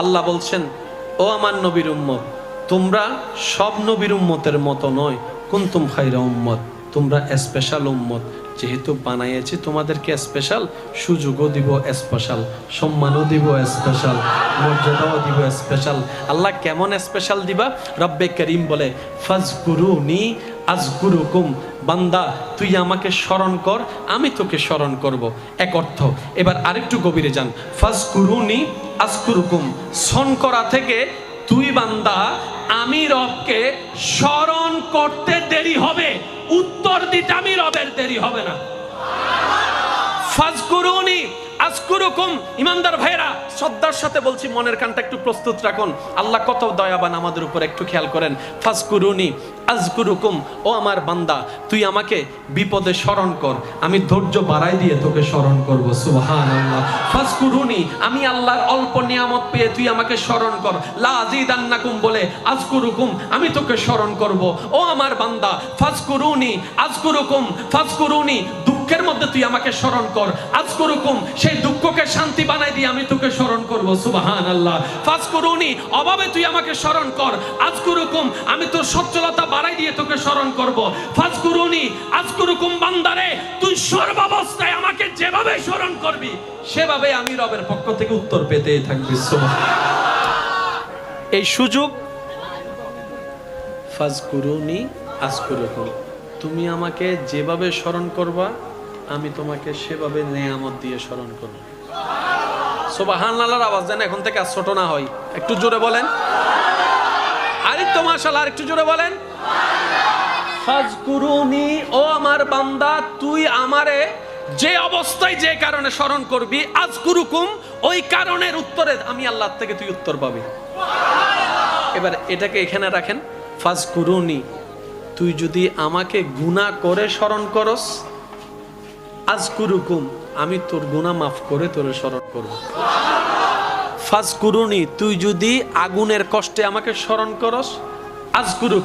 আল্লাহ বলছেন, ও আমার নবীর উম্মত, তোমরা সব নবীর উম্মতের মতো নয়। কুন্তুম খাইরা উম্মত, তোমরা স্পেশাল উম্মত। যেহেতু বানাইয়েছি, তোমাদেরকে স্পেশাল সুযোগও দিব স্পেশাল সম্মানও দিব স্পেশাল মর্যাদাও দিব স্পেশাল আল্লাহ কেমন স্পেশাল দিবা? রব্বে করিম বলে, ফাজকুরুনি আজগুরুকুম বান্দা, তুই আমাকে স্মরণ কর, আমি তোকে স্মরণ করব। এক অর্থ, এবার আরেকটু গভীরে যান। ফাজকুরুনি আজকুরুকুম সন করা থেকে, তুই বান্দা, আমি রবকে স্মরণ করতে দেরি হবে। উত্তর দিতে আমি রবের দেরি হবে না। ফাজকুরুনি আজকুরুকুম ইমানদার ভাইরা শ্রদ্ধার সাথে বলছি, মনের কানটা একটু প্রস্তুত রাখুন। আল্লাহ কত দয়াবান আমাদের উপর একটু খেয়াল করেন। ফাজকুরুনি আজকুরুকুম, ও আমার বান্দা, তুই আমাকে বিপদে স্মরণ কর। আমি ধৈর্য বাড়াই দিয়ে তোকে স্মরণ করব সুবহান আল্লাহ ফাজকুরুনি, আমি আল্লাহর অল্প নিয়ামত পেয়ে তুই আমাকে স্মরণ কর। লা আজিদান্নাকুম বলে, আজকুরুকুম, আমি তোকে স্মরণ করব। ও আমার বান্দা, ফাজকুরুনি, আজকুরুকুম, ফাজকুরুনি দুঃখের মধ্যে তুই আমাকে স্মরণ কর। আজকুরুকুম সেই দুঃখকে শান্তি বানাই দিয়ে আমি তোকে স্মরণ করব। সুবহান আল্লাহ ফাজকুরুনি অভাবে তুই আমাকে স্মরণ কর। আজকুরুকুম আমি তোর সচ্ছলতা বাড়াই দিয়ে তোকে স্মরণ করব। ফাজকুরুনি আজকুরুকুম বান্দারে, তুই সর্বাবস্থায় আমাকে যেভাবে স্মরণ করবি, সেভাবে আমি রবের পক্ষ থেকে উত্তর পেতেই থাকবি। এই সুযোগ ফাজকুরুনি আজকুরুকুম তুমি আমাকে যেভাবে স্মরণ করবা আমি তোমাকে সেভাবে নেয়ামত দিয়ে স্মরণ করব। সোবাহান আল্লাহর আওয়াজ যেন এখন থেকে আর ছোট না হয়। একটু জোরে বলেন। আরেকটু মাশাল আর একটু জোরে বলেন। ফাজকুরুনি, ও আমার বান্দা, তুই আমারে যে অবস্থায় যে কারণে স্মরণ করবি, আজকুরুকুম, ওই কারণের উত্তরে আমি আল্লাহ থেকে তুই উত্তর পাবি। এবার এটাকে এখানে রাখেন। ফাজকুরুনি, তুই যদি আমাকে গুনাহ করে স্মরণ করস আজকুরুকুম, আমি তোর গুণা মাফ করে তোর স্মরণ করব। ফাজকুরুনি, তুই যদি আগুনের কষ্টে আমাকে স্মরণ করস আজকুরু